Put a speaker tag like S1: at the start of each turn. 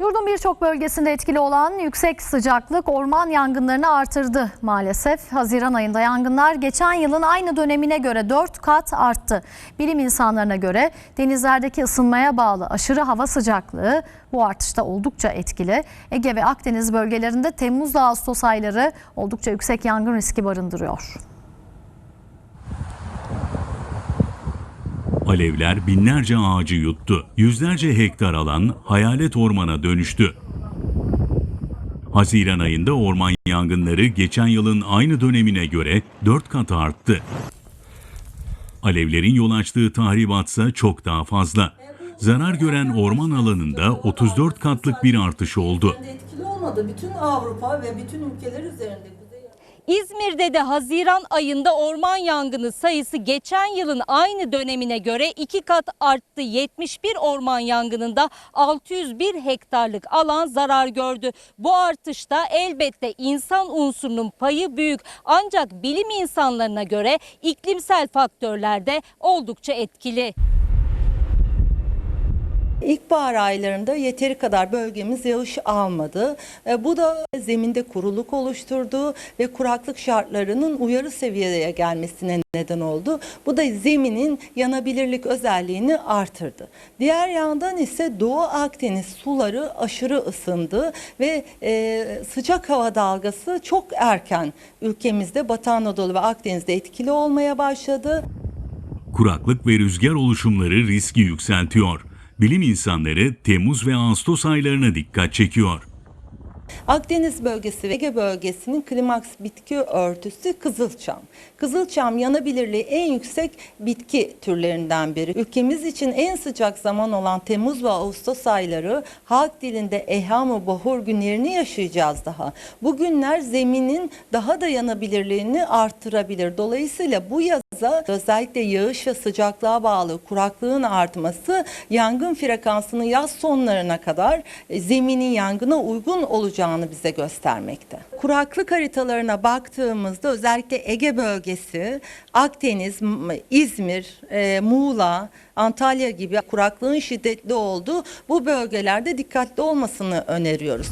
S1: Yurdun birçok bölgesinde etkili olan yüksek sıcaklık orman yangınlarını artırdı maalesef. Haziran ayında yangınlar geçen yılın aynı dönemine göre 4 kat arttı. Bilim insanlarına göre denizlerdeki ısınmaya bağlı aşırı hava sıcaklığı bu artışta oldukça etkili. Ege ve Akdeniz bölgelerinde Temmuz Ağustos ayları oldukça yüksek yangın riski barındırıyor.
S2: Alevler binlerce ağacı yuttu. Yüzlerce hektar alan hayalet ormana dönüştü. Haziran ayında orman yangınları geçen yılın aynı dönemine göre 4 kat arttı. Alevlerin yol açtığı tahribatsa çok daha fazla. Zarar gören orman alanında 34 katlık bir artış oldu.
S3: etkili olmadı. Bütün Avrupa ve bütün ülkeler üzerinde
S4: İzmir'de de Haziran ayında orman yangını sayısı geçen yılın aynı dönemine göre iki kat arttı. 71 orman yangınında 601 hektarlık alan zarar gördü. Bu artışta elbette insan unsurunun payı büyük ancak bilim insanlarına göre iklimsel faktörler de oldukça etkili.
S3: İlkbahar aylarında yeteri kadar bölgemiz yağış almadı. E, Bu da zeminde kuruluk oluşturdu ve kuraklık şartlarının uyarı seviyeye gelmesine neden oldu. Bu da zeminin yanabilirlik özelliğini artırdı. Diğer yandan ise Doğu Akdeniz suları aşırı ısındı ve e, sıcak hava dalgası çok erken ülkemizde Batı Anadolu ve Akdeniz'de etkili olmaya başladı.
S2: Kuraklık ve rüzgar oluşumları riski yükseltiyor. Bilim insanları Temmuz ve Ağustos aylarına dikkat çekiyor.
S3: Akdeniz bölgesi ve Ege bölgesinin klimaks bitki örtüsü kızılçam. Kızılçam yanabilirliği en yüksek bitki türlerinden biri. Ülkemiz için en sıcak zaman olan Temmuz ve Ağustos ayları halk dilinde eham bahur günlerini yaşayacağız daha. Bu günler zeminin daha da yanabilirliğini artırabilir. Dolayısıyla bu yaza özellikle yağış ve sıcaklığa bağlı kuraklığın artması yangın frekansını yaz sonlarına kadar e, zeminin yangına uygun olacağını bize göstermekte. Kuraklık haritalarına baktığımızda özellikle Ege bölgesi, Akdeniz, İzmir, e, Muğla, Antalya gibi kuraklığın şiddetli olduğu bu bölgelerde dikkatli olmasını öneriyoruz.